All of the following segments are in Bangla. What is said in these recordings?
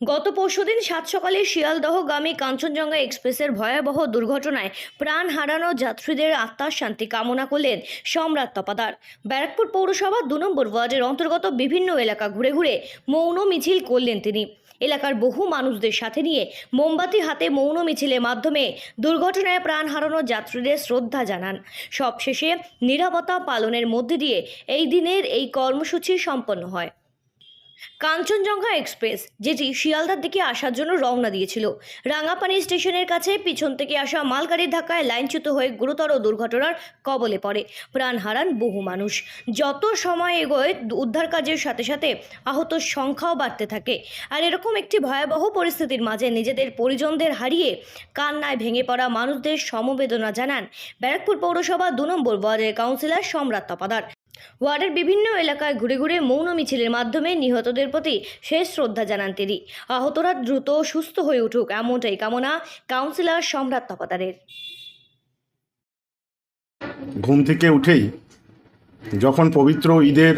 গত পরশুদিন সাত সকালে শিয়ালদহগামী কাঞ্চনজঙ্ঘা এক্সপ্রেসের ভয়াবহ দুর্ঘটনায় প্রাণ হারানো যাত্রীদের আত্মার শান্তি কামনা করলেন সম্রাট তপাদার। ব্যারাকপুর পৌরসভা দু নম্বর ওয়ার্ডের অন্তর্গত বিভিন্ন এলাকা ঘুরে ঘুরে মৌন মিছিল করলেন তিনি। এলাকার বহু মানুষদের সাথে নিয়ে মোমবাতি হাতে মৌন মিছিলের মাধ্যমে দুর্ঘটনায় প্রাণ হারানো যাত্রীদের শ্রদ্ধা জানান। সবশেষে নিরাপত্তা পালনের মধ্যে দিয়ে এই দিনের এই কর্মসূচি সম্পন্ন হয়। কাঞ্চনজঙ্ঘা এক্সপ্রেস, যেটি শিয়ালদার দিকে আসার জন্য রওনা দিয়েছিল। রাঙাপানি স্টেশনের কাছে পিছন থেকে আসা মালগাড়ির ধাক্কায় লাইনচ্যুত হয়ে গুরুতর দুর্ঘটনার কবলে পড়ে। প্রাণ হারান বহু মানুষ। যত সময় এগোয়, উদ্ধার কাজের সাথে সাথে আহত সংখ্যাও বাড়তে থাকে। আর এরকম একটি ভয়াবহ পরিস্থিতির মাঝে নিজেদের পরিজনদের হারিয়ে কান্নায় ভেঙে পড়া মানুষদের সমবেদনা জানান ব্যারাকপুর পৌরসভা দু নম্বর ওয়ার্ডের কাউন্সিলর সম্রাট তপাদার। ওয়ার্ডের বিভিন্ন এলাকায় ঘুরে ঘুরে মৌন মিছিলের মাধ্যমে নিহতদের প্রতি শেষ শ্রদ্ধা জানান তিনি। আহতরা দ্রুত সুস্থ হয়ে উঠুক, এমনটাই কামনা কাউন্সিলর সম্রাট তপাদারের। ঘুম থেকে উঠেই যখন পবিত্র ঈদের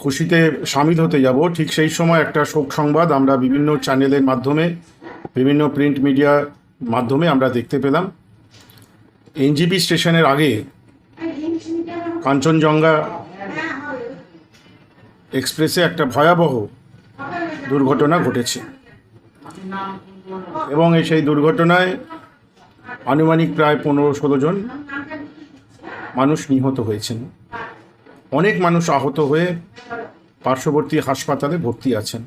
খুশিতে সামিল হতে যাব, ঠিক সেই সময় একটা শোক সংবাদ আমরা বিভিন্ন চ্যানেলের মাধ্যমে, বিভিন্ন প্রিন্ট মিডিয়ার মাধ্যমে আমরা দেখতে পেলাম। এনজিপি স্টেশনের আগে কাঞ্চনজঙ্ঘা এক্সপ্রেসে একটা ভয়াবহ দুর্ঘটনা ঘটেছে। এবং এই সেই দুর্ঘটনায় আনুমানিক প্রায় পনেরো ষোলো জন মানুষ নিহত হয়েছেন। অনেক মানুষ আহত হয়ে পার্শ্ববর্তী হাসপাতালে ভর্তি আছেন।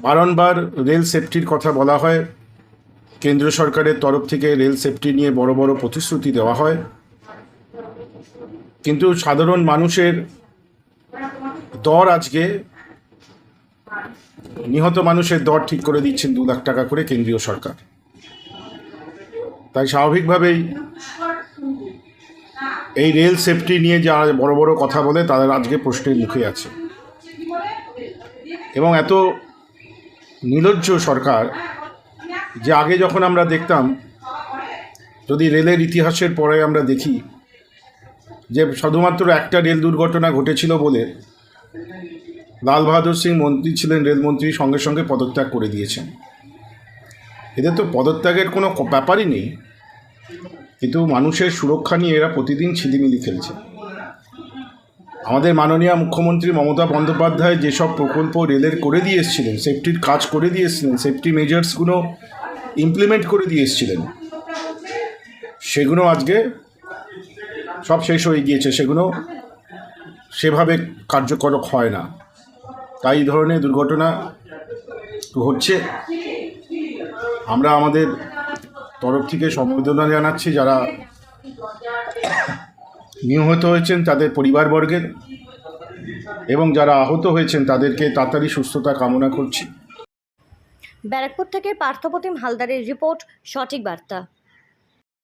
বারংবার রেল সেফটির কথা বলা হয়। কেন্দ্র সরকারের তরফ থেকে রেল সেফটি নিয়ে বড় বড় প্রতিশ্রুতি দেওয়া হয়। কিন্তু সাধারণ মানুষের দর আজকে নিহত মানুষের দর ঠিক করে দিচ্ছেন দু লাখ টাকা করে কেন্দ্রীয় সরকার। তাই স্বাভাবিকভাবেই এই রেল সেফটি নিয়ে যারা বড় বড় কথা বলে, তাদের আজকে প্রশ্নের মুখে আছে। এবং এত নির্লজ্জ সরকার যে আগে যখন আমরা দেখতাম, যদি রেলের ইতিহাসের পরে আমরা দেখি যে শুধুমাত্র একটা রেল দুর্ঘটনা ঘটেছিল বলে লাল বাহাদুর সিং মন্ত্রী ছিলেন রেলমন্ত্রী সঙ্গে সঙ্গে পদত্যাগ করে দিয়েছেন। এদের তো পদত্যাগের কোনো ব্যাপারই নেই, কিন্তু মানুষের সুরক্ষা নিয়ে এরা প্রতিদিন ছিলিমিলি খেলছে। আমাদের মাননীয় মুখ্যমন্ত্রী মমতা বন্দ্যোপাধ্যায় যেসব প্রকল্প রেলের করে দিয়ে এসেছিলেন সেফটির কাজ করে দিয়ে এসেছিলেন সেফটি মেজার্সগুলো ইমপ্লিমেন্ট করে দিয়ে এসেছিলেন, সেগুলো আজকে সব শেষ হয়ে গিয়েছে, সেগুলো সেভাবে কার্যকর হয় না। তাই ধরনের দুর্ঘটনা ঘটছে আমরা আমাদের তরফ থেকে সমবেদনা জানাচ্ছি যারা নিহত হয়েছেন তাদের পরিবারবর্গের এবং যারা আহত হয়েছেন তাদেরকে তাড়াতাড়ি সুস্থতা কামনা করছি। ব্যারাকপুর থেকে পার্থপ্রতিম হালদারের রিপোর্ট, সঠিক বার্তা।